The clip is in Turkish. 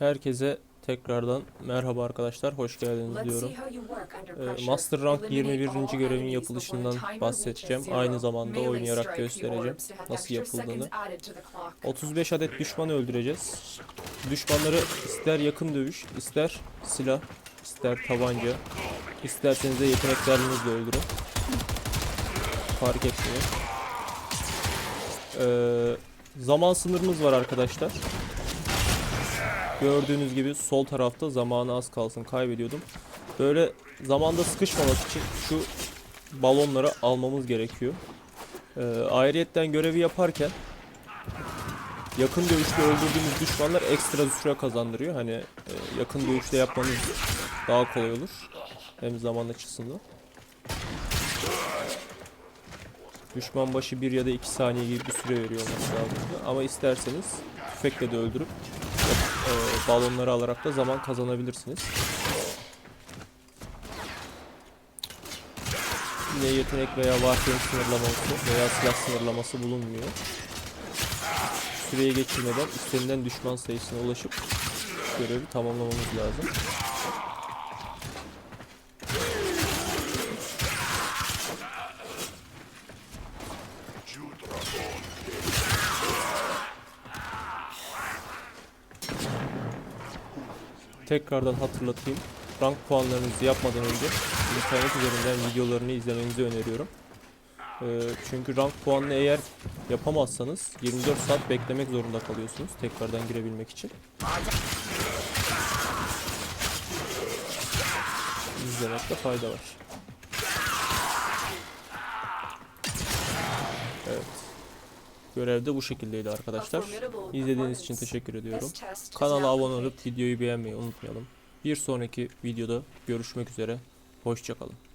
Herkese tekrardan merhaba arkadaşlar, hoş geldiniz diyorum. Ee, Master Rank 21. görevin yapılışından bahsedeceğim. Aynı zamanda oynayarak göstereceğim nasıl yapıldığını. 35 adet düşman öldüreceğiz. Düşmanları ister yakın dövüş, ister silah, ister tabanca, isterseniz de yeteneklerinizle öldürün. Fark etmiyor. Ee, zaman sınırımız var arkadaşlar. Gördüğünüz gibi sol tarafta zamanı az kalsın kaybediyordum. Böyle zamanda sıkışmamak için şu balonları almamız gerekiyor. Ee, ayrıyetten görevi yaparken yakın dövüşte öldürdüğümüz düşmanlar ekstra süre kazandırıyor. Hani e, yakın dövüşte yapmanız daha kolay olur. Hem zaman açısından. Düşman başı 1 ya da 2 saniye gibi bir süre veriyor olması lazım. Ama isterseniz tüfekle de öldürüp e, balonları alarak da zaman kazanabilirsiniz. Yine yetenek veya varsayım sınırlaması veya silah sınırlaması bulunmuyor. Süreyi geçirmeden istenilen düşman sayısına ulaşıp görevi tamamlamamız lazım. Tekrardan hatırlatayım. Rank puanlarınızı yapmadan önce internet üzerinden videolarını izlemenizi öneriyorum. Ee, çünkü rank puanını eğer yapamazsanız 24 saat beklemek zorunda kalıyorsunuz tekrardan girebilmek için. İzlemekte fayda var. Görev de bu şekildeydi arkadaşlar. İzlediğiniz için teşekkür ediyorum. Kanala abone olup videoyu beğenmeyi unutmayalım. Bir sonraki videoda görüşmek üzere. Hoşçakalın.